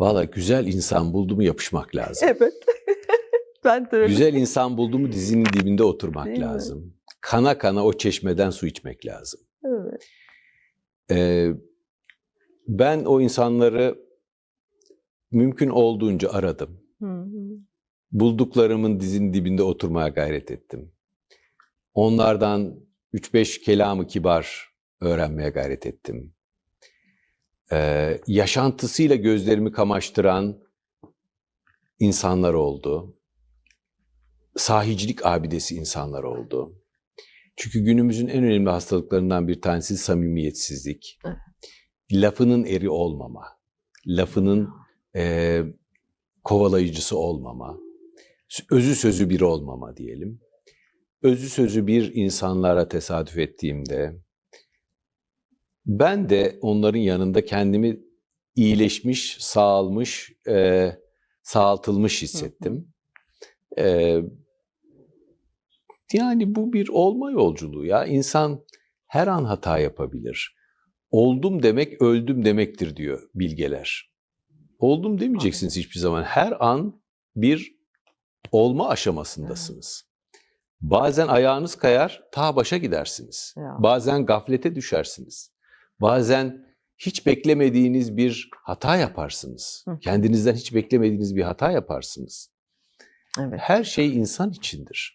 Valla güzel insan buldu mu yapışmak lazım. Evet. ben de öyle. Güzel insan buldu mu dizinin dibinde oturmak Değil mi? lazım. Kana kana o çeşmeden su içmek lazım. Evet. Ee, ben o insanları mümkün olduğunca aradım. Hı hı. Bulduklarımın dizinin dibinde oturmaya gayret ettim. Onlardan 3-5 kelamı kibar öğrenmeye gayret ettim. Ee, yaşantısıyla gözlerimi kamaştıran insanlar oldu. Sahicilik abidesi insanlar oldu. Çünkü günümüzün en önemli hastalıklarından bir tanesi samimiyetsizlik. Evet. Lafının eri olmama, lafının e, kovalayıcısı olmama, özü sözü bir olmama diyelim. Özü sözü bir insanlara tesadüf ettiğimde ben de onların yanında kendimi iyileşmiş, sağalmış, e, sağaltılmış hissettim. E, yani bu bir olma yolculuğu ya. İnsan her an hata yapabilir. Oldum demek öldüm demektir diyor bilgeler. Oldum demeyeceksiniz hiçbir zaman. Her an bir olma aşamasındasınız. Bazen ayağınız kayar, ta başa gidersiniz. Bazen gaflete düşersiniz. Bazen hiç beklemediğiniz bir hata yaparsınız. Hı. Kendinizden hiç beklemediğiniz bir hata yaparsınız. Evet. Her şey insan içindir.